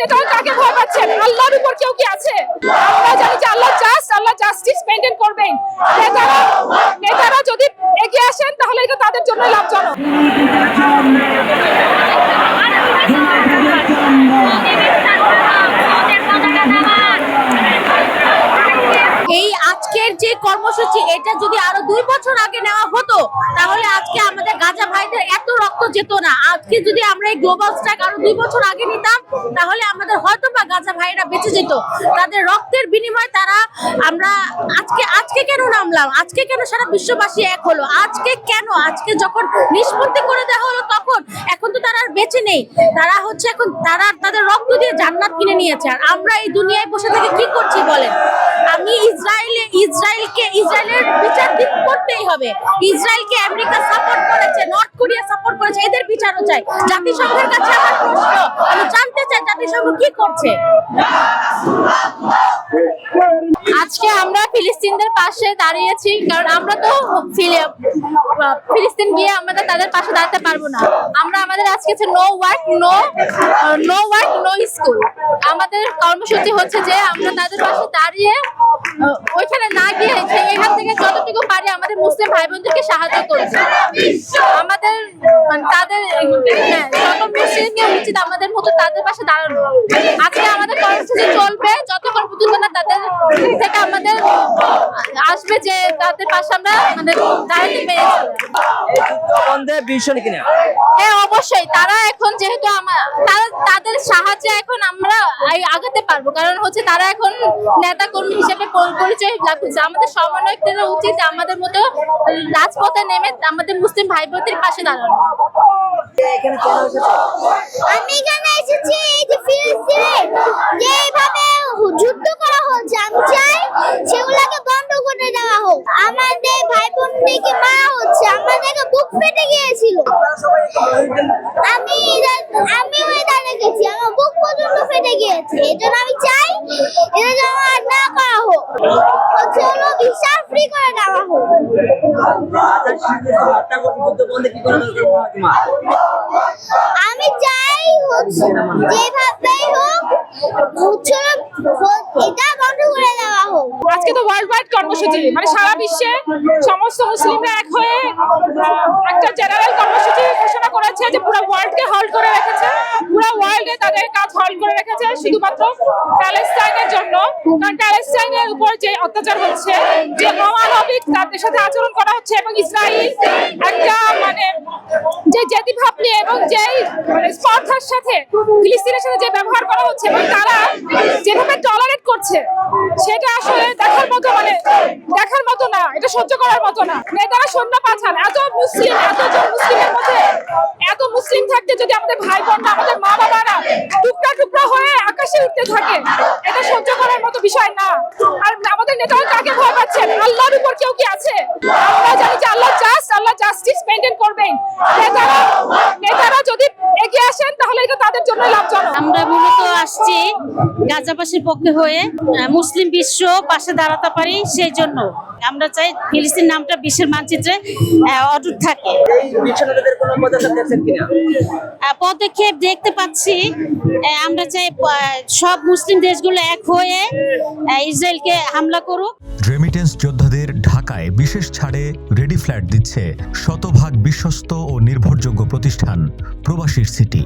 নেতারা কাকে ভয় পাচ্ছেন? আল্লাহর উপর কেউ কি আছে? আমরা জানি যে Allah just Allah justice maintain করবেন। নেতারা নেতারা যদি এগিয়ে আসেন, তাহলে এটা তাদের জন্য লাভজনক এই আজকের যে কর্মসূচি এটা যদি আরও দুই বছর আগে নেওয়া হতো, তাহলে আজকে আমাদের গাজা ভাইদের এত রক্ত যেত না। আজকে যদি আমরা এই গ্লোবাল স্ট্রাইক আরও দুই বছর আগে নিতাম, তাহলে আমাদের হয়তো বা গাজা ভাইরা বেঁচে যেত। তাদের রক্তের বিনিময়ে তারা আমরা আজকে আজকে কেন নামলাম? আজকে কেন সারা বিশ্ববাসী এক হলো? আজকে কেন? আজকে যখন নিষ্পত্তি করে দেওয়া হলো তখন, এখন তো তারা আর বেঁচে নেই। তারা হচ্ছে এখন, তারা তাদের রক্ত দিয়ে জান্নাত কিনে নিয়েছে। আর আমরা এই দুনিয়ায় বসে থেকে কি করছি বলেন? আমি ইসরায়েলে, ইসরায়েলকে, ইসরায়েলের বিচার দিক করতেই হবে। ইসরায়েলকে আমেরিকা সাপোর্ট করেছে নর্থ কোরিয়া সাপোর্ট করেছে, এদের বিচারও চাই। জাতিসংঘের কাছে আমার প্রশ্ন, আমি জাতিসংঘ কি করছে? আজকে আমরা ফিলিস্তিনদের পাশে দাঁড়িয়েছি, কারণ আমরা তো ফিলি- ফিলিস্তিন গিয়ে আমাদের তাদের পাশে দাঁড়াতে পারব না। আমরা আমাদের আজকে হচ্ছে no work no no work no school আমাদের কর্মসূচি হচ্ছে যে আমরা তাদের পাশে দাঁড়িয়ে ওইখানে না গিয়ে এখান থেকে যতটুকু পারি আমাদের মুসলিম ভাই বোনদেরকে সাহায্য করছি আমাদের মানে তাদের হ্যাঁ, মুসলিমের উচিত আমাদের মতো তাদের পাশে দাঁড়ানো। আজকে আমাদের কর্মসূচি চলবে যতক্ষণ পর্যন্ত না তাদের থেকে আমাদের আসবে যে তাদের পাশে আমরা মানে দাঁড়াতে পেরেছি। কিনা। হ্যাঁ অবশ্যই তারা এখন যেহেতু আমার তারা তাদের সাহায্যে এখন আমরা আগাতে পারব। কারণ হচ্ছে তারা এখন নেতা কর্মী হিসেবে পরিচয় লাভ করছে। আমাদের সমন্বয়কদের উচিত আমাদের মতো রাজপথে নেমে আমাদের মুসলিম ভাই বোনদের পাশে দাঁড়ানো। আমি এখানে এসেছি, এই যে ফিলিস্তিনে যেভাবে যুদ্ধ করা হচ্ছে, আমি চাই সেগুলোকে বন্ধ করে দেওয়া হোক। আমাদের ভাই বোনদেরকে মারা হচ্ছে, আমাদেরকে বুক ফেটে গিয়েছিল। আমি আমিও এটা দেখেছি, আমার বুক পর্যন্ত ফেটে গিয়েছে, এই জন্য আমি চাই এটা যেন আর না করা হোক হচ্ছে হলো ভিসা ফ্রি করে দেওয়া হোক হত্যা করতে যুদ্ধ বন্ধে কি করা দরকার মনে হয় তোমার আমি চাই যেভাবেই হোক এটা বন্ধ করে দেওয়া হোক। আজকে তো ওয়ার্ল্ড ওয়াইড কর্মসূচি মানে সারা বিশ্বে সমস্ত মুসলিমরা এক হয়ে একটা জেনারেল কর্মসূচি ঘোষণা করেছে যে পুরো ওয়ার্ল্ডকে হল্ড করে রেখেছে। পুরো ওয়ার্ল্ডে তাদের কাজ হল্ড করে রেখেছে, শুধুমাত্র প্যালেস্টাইনের জন্য। কারণ প্যালেস্টাইনের উপর যে অত্যাচার হচ্ছে, যে অমানবিক তাদের সাথে আচরণ করা হচ্ছে এবং ইসরায়েল একটা মানে যে জাতি ভাব নিয়ে এবং যে মানে স্পর্ধার সাথে ফিলিস্তিনের সাথে যে ব্যবহার করা হচ্ছে এবং তারা যেভাবে টলারেট করছে, সেটা আসলে দেখার মতো মানে দেখার মতো না, এটা সহ্য করার মতো না। নেতারা সৈন্য পাঠান। এত মুসলিম এতজন মুসলিমের মধ্যে এত মুসলিম থাকতে যদি আমাদের ভাই বোনরা আমাদের মা বাবারা টুকরা টুকরা হয়ে আকাশে উঠতে থাকে, এটা সহ্য করার মতো বিষয় না। আর আমাদের নেতারা কাকে ভয় পাচ্ছেন আল্লাহর উপর কেউ কি আছে আমরা জানি যে Allah just Allah justice maintain করবেন নেতারা নেতারা যদি এগিয়ে আসেন তাহলে এটা তাদের জন্য লাভজনক। আমরা মূলত আসছি গাজাবাসীর পক্ষে হয়ে মুসলিম বিশ্ব পাশে দাঁড়াতে পারি সেই জন্য। আমরা চাই ফিলিস্তিন নামটা বিশ্বের মানচিত্রে অটুট থাকে। এই বিশ্বনাথদের কোনো পদক্ষেপ দেখতে পাচ্ছি আমরা চাই আহ, সব মুসলিম দেশগুলো এক হয়ে ইসরায়েলকে হামলা করুক। রেমিটেন্স যোদ্ধাদের ঢাকায় বিশেষ ছাড়ে রেডি ফ্ল্যাট দিচ্ছে শতভাগ বিশ্বস্ত ও নির্ভরযোগ্য প্রতিষ্ঠান প্রবাসীর সিটি।